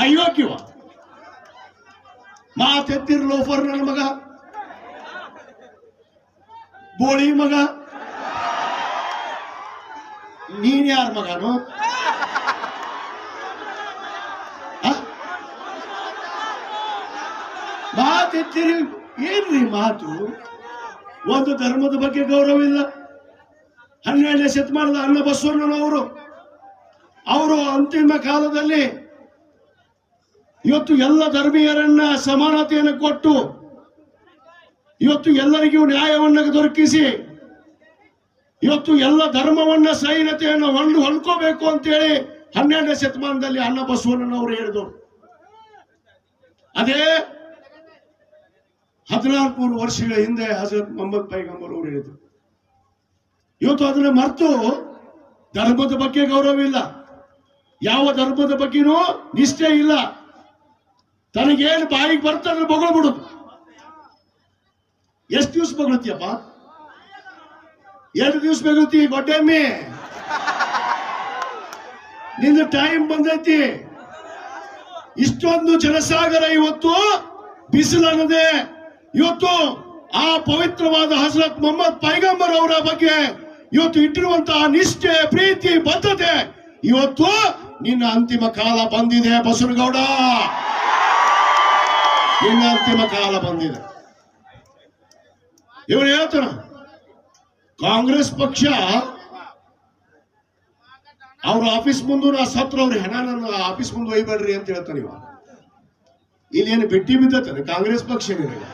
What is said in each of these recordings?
ಅಯೋಗ್ಯವ ಮಾತೆತ್ತಿರ್ loafer ನನ್ನ ಮಗ. ಬೋಳಿ ಮಗ. ನೀನ್ ಯಾರ ಮಗನು? ಮಾತೆತ್ತಿರಿ ಏನ್ರಿ ಮಾತು? ಒಂದು ಧರ್ಮದ ಬಗ್ಗೆ ಗೌರವ ಇಲ್ಲ. ಹನ್ನೆರಡನೇ ಶತಮಾನದ ಅನ್ನ ಬಸವಣ್ಣನವರು, ಅವರು ಅಂತಿಮ ಕಾಲದಲ್ಲಿ ಇವತ್ತು ಎಲ್ಲ ಧರ್ಮೀಯರನ್ನ ಸಮಾನತೆಯನ್ನು ಕೊಟ್ಟು ಇವತ್ತು ಎಲ್ಲರಿಗೂ ನ್ಯಾಯವನ್ನ ದೊರಕಿಸಿ, ಇವತ್ತು ಎಲ್ಲ ಧರ್ಮವನ್ನ ಸೈನತೆಯನ್ನು ಹೊಂದು ಹೊಂದ್ಕೋಬೇಕು ಅಂತೇಳಿ ಹನ್ನೆರಡನೇ ಶತಮಾನದಲ್ಲಿ ಅನ್ನ ಬಸವಣ್ಣನವರು ಹೇಳಿದರು. ಅದೇ ಹದಿನಾಲ್ಕು ವರ್ಷಗಳ ಹಿಂದೆ ಹಜರತ್ ಮೊಹಮ್ಮದ್ ಪೈಗಂಬರ್ ಅವರು ಹೇಳಿದರು. ಇವತ್ತು ಅದನ್ನ ಮರೆತು ಧರ್ಮದ ಬಗ್ಗೆ ಗೌರವ ಇಲ್ಲ. ಯಾವ ಧರ್ಮದ ಬಗ್ಗೆನೂ ನಿಷ್ಠೆ ಇಲ್ಲ. ತನಗೇನು ಬಾಯಿಗೆ ಬರ್ತದ ಬಗಳು ಬಿಡುದು ಎಷ್ಟು ದಿವಸ ಬೊಗಳುತ್ತೀಯಪ್ಪ ಎರಡು ದಿವಸ ಬೊಗಳುತ್ತಿ ಗೊಡ್ಡೆಮ್ಮಿ ನಿಂದ ಟೈಮ್ ಬಂದೈತಿ. ಇಷ್ಟೊಂದು ಜನಸಾಗರ ಇವತ್ತು ಬಿಸಿಲನ್ನದೆ ಇವತ್ತು ಆ ಪವಿತ್ರವಾದ ಹಸರತ್ ಮೊಹಮ್ಮದ್ ಪೈಗಂಬರ್ ಅವರ ಬಗ್ಗೆ ಇವತ್ತು ಇಟ್ಟಿರುವಂತಹ ನಿಷ್ಠೆ, ಪ್ರೀತಿ ಬದ್ಧತೆ ಇವತ್ತು ನಿನ್ನ ಅಂತಿಮ ಕಾಲ ಬಂದಿದೆ ಬಸವನಗೌಡ. ನಿನ್ನ ಅಂತಿಮ ಕಾಲ ಬಂದಿದೆ. ಇವನು ಹೇಳ್ತಾನ ಕಾಂಗ್ರೆಸ್ ಪಕ್ಷ, ಅವ್ರ ಆಫೀಸ್ ಮುಂದೆ ನಾ ಸತ್ರ, ಅವ್ರ ಹೆಣ ನನ್ನ ಆಫೀಸ್ ಮುಂದೆ ಒಯ್ಬೇಡ್ರಿ ಅಂತ ಹೇಳ್ತಾನೆ ಇವ ಇಲ್ಲೇನು ಬಿಟ್ಟಿ ಬಿದ್ದತಾನೆ? ಕಾಂಗ್ರೆಸ್ ಪಕ್ಷ ನಿನಗೆ?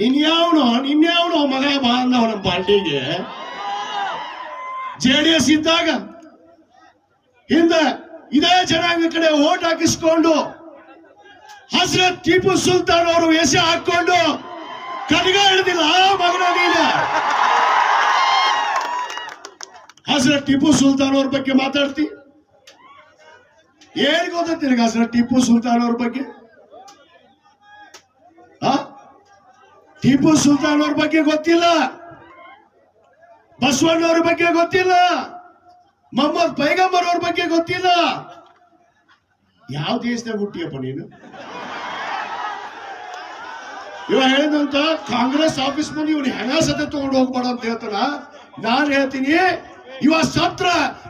ನಿನ್ಯಾವನು ನಿನ್ಯಾವನು ಮಗ ಬಾ ಅಂದವ ನಮ್ಮ ಪಾರ್ಟಿಗೆ? ಜೆ ಡಿ ಎಸ್ ಇದ್ದಾಗ, ಹಿಂದೆ ಇದೇ ಜನಾಂಗ ಕಡೆ ಓಟ್ ಹಾಕಿಸ್ಕೊಂಡು ಹಸ್ರತ್ ಟಿಪ್ಪು ಸುಲ್ತಾನ್ ಅವರು ವೇಷ ಹಾಕೊಂಡು ಕಡ್ಗ ಹಿಡಿದಿಲ್ಲ ಆ ಮಗನ ನೀನು ಹಸ್ರತ್ ಟಿಪ್ಪು ಸುಲ್ತಾನ್ ಅವ್ರ ಬಗ್ಗೆ ಮಾತಾಡ್ತಿ. ಏನ್ ಗೊತ್ತೈತಿ ನಿನಗೆ ಹಸರತ್ ಟಿಪ್ಪು ಸುಲ್ತಾನ್ ಅವ್ರ ಬಗ್ಗೆ? ಟಿಪ್ಪು ಸುಲ್ತಾನ್ ಅವ್ರ ಬಗ್ಗೆ ಗೊತ್ತಿಲ್ಲ. ಬಸವಣ್ಣವ್ರ ಬಗ್ಗೆ ಗೊತ್ತಿಲ್ಲ. ಮೊಹಮ್ಮದ್ ಪೈಗಂಬರ್ ಅವ್ರ ಬಗ್ಗೆ ಗೊತ್ತಿಲ್ಲ. ಯಾವ ದೇಶದಾಗ ಹುಟ್ಟಿಯಪ್ಪ ನೀನು? ಇವ ಹೇಳಿದಂತ ಕಾಂಗ್ರೆಸ್ ಆಫೀಸ್ ಮುಂದೆ ಇವನು ಹೆಣ ತಗೊಂಡು ಹೋಗ್ಬೇಡ ಅಂತ ಹೇಳ್ತಾನ. ನಾನ್ ಹೇಳ್ತೀನಿ, ಇವ ಸತ್ರ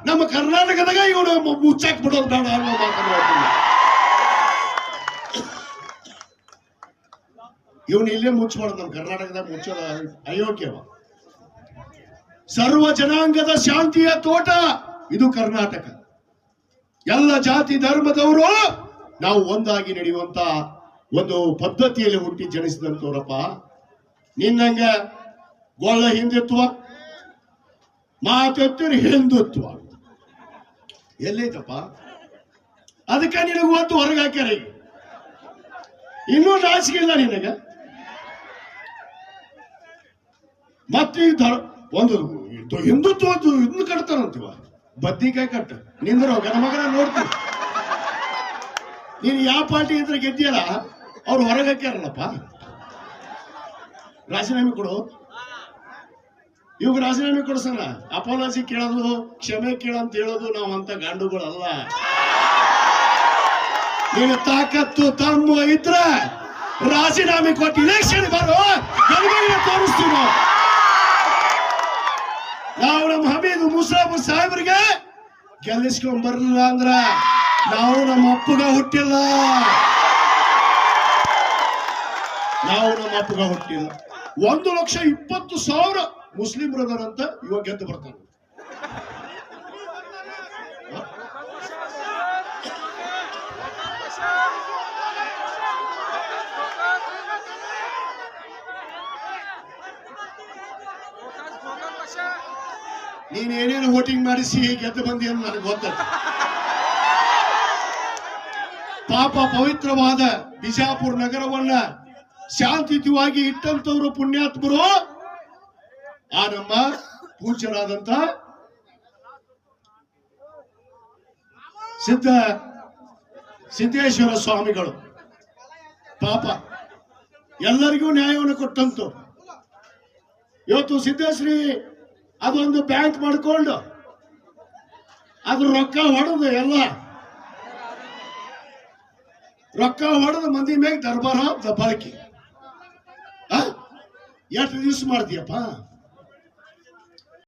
ನಮ್ಮ ಕರ್ನಾಟಕದಾಗ ಇವನು ಮುಚ್ಚಾಕ್ ಬಿಡೋದು ಬೇಡ ಅನ್ನೋ ಮಾತನ್ನ ಹೇಳ್ತೀನಿ. ಇವನು ಇಲ್ಲೇ ಮುಚ್ಚಬಾರ್ದು ನಮ್ಮ ಕರ್ನಾಟಕದಾಗ ಮುಚ್ಚೋದ ಅಯೋಗ್ಯವ ಸರ್ವ ಜನಾಂಗದ ಶಾಂತಿಯ ತೋಟ ಇದು ಕರ್ನಾಟಕ. ಎಲ್ಲ ಜಾತಿ, ಧರ್ಮದವರು ನಾವು ಒಂದಾಗಿ ನಡೆಯುವಂತ ಒಂದು ಪದ್ಧತಿಯಲ್ಲಿ ಹುಟ್ಟಿ ಜನಿಸಿದಂತವ್ರಪ್ಪ. ನಿನ್ನಂಗ ಗೊಳ್ಳ ಹಿಂದುತ್ವ, ಮಾತೆತ್ತರಿ ಹಿಂದುತ್ವ. ಎಲ್ಲೈತಪ್ಪ ಅದಕ್ಕೆ ನಿನಗೆ ಒಂದು ಹೊರಗೆ ಹಾಕ್ಯಾರ ಇನ್ನೂ ನಾಚಿಕೆ ಇಲ್ಲ ನಿನಗೆ? ಮತ್ತೆ ಒಂದು ಹಿಂದುತ್ವ ಇದನ್ನ ಕಟ್ತಾರಂತೀವ. ಬದ್ನಿಕಾಯಿ ಕಟ್ಟ. ನಿಂದ್ರ ಗನ ಮಗನ ನೋಡ್ತೀನಿ ನೀನು ಯಾವ ಪಾರ್ಟಿ ಇದ್ರೆ ಗೆದ್ದಿಯಲ್ಲ? ಅವ್ರು ಹೊರಗೆ ಹಾಕ್ಯಾರಲ್ಲಪ್ಪ. ರಾಜೀನಾಮೆ ಕೊಡು. ಇವಾಗ ರಾಜೀನಾಮೆ ಕೊಡ್ಸಲ್ಲ ಅಪಾಲಜಿ ಕೇಳೋದು, ಕ್ಷಮೆ ಕೇಳ ಅಂತ ಹೇಳೋದು ನಾವು ಅಂತ ಗಾಂಡುಗಳಲ್ಲ. ನೀನು ತಾಕತ್ತು ತಮ್ಮ ಇದ್ರ ರಾಜೀನಾಮೆ ಕೊಟ್ಟು ಇಲೆಕ್ಷನ್ ಬರೋ ತೋರಿಸ್ತೀವಿ ನಾವು ನಾವು ನಮ್ಮ ಹಮೀದ್ ಮುಸಾಫರ್ ಸಾಹೇಬ್ರಿಗೆ ಗೆಲ್ಲಿಸ್ಕೊಂಡ್ ಬರಲಿಲ್ಲ ಅಂದ್ರ ನಾವು ನಮ್ಮ ಅಪ್ಪಗ ಹುಟ್ಟಿಲ್ಲ. ನಾವು ನಮ್ಮ ಅಪ್ಪಗ ಹುಟ್ಟಿಲ್ಲ. ಒಂದು ಲಕ್ಷ ಇಪ್ಪತ್ತು ಸಾವಿರ ಮುಸ್ಲಿಂ ಬ್ರದರ್ ಅಂತ ಇವಾಗ ಗೆದ್ದು ಬರ್ತಾನೆ ನೀನ್ ಏನೇನು ವೋಟಿಂಗ್ ಮಾಡಿಸಿ ಗೆದ್ದು ಬಂದಿ ಅಂತ ನನಗೆ ಗೊತ್ತ ಪಾಪ ಪವಿತ್ರವಾದ ಬಿಜಾಪುರ ನಗರವನ್ನ ಶಾಂತಿಯುತವಾಗಿ ಇಟ್ಟಂತವ್ರು ಪುಣ್ಯಾತ್ಮರು. ಆ ನಮ್ಮ ಪೂಜ್ಯರಾದಂತ ಸಿದ್ಧ ಸಿದ್ದೇಶ್ವರ ಸ್ವಾಮಿಗಳು. ಪಾಪ. ಎಲ್ಲರಿಗೂ ನ್ಯಾಯವನ್ನು ಕೊಟ್ಟಂತು ಇವತ್ತು ಸಿದ್ದೇಶ್ರೀ ಅದೊಂದು ಬ್ಯಾಂಕ್ ಮಾಡ್ಕೊಂಡು ಅದ್ರ ರೊಕ್ಕ ಹೊಡೆದು ಎಲ್ಲ ರೊಕ್ಕ ಹೊಡೆದು ಮಂದಿ ಮೇಲೆ ದರ್ಬಾರ ದಬ್ಬಾಳಿಕೆ ಎಷ್ಟು ದಿವ್ಸ ಮಾಡ್ತೀಯಪ್ಪ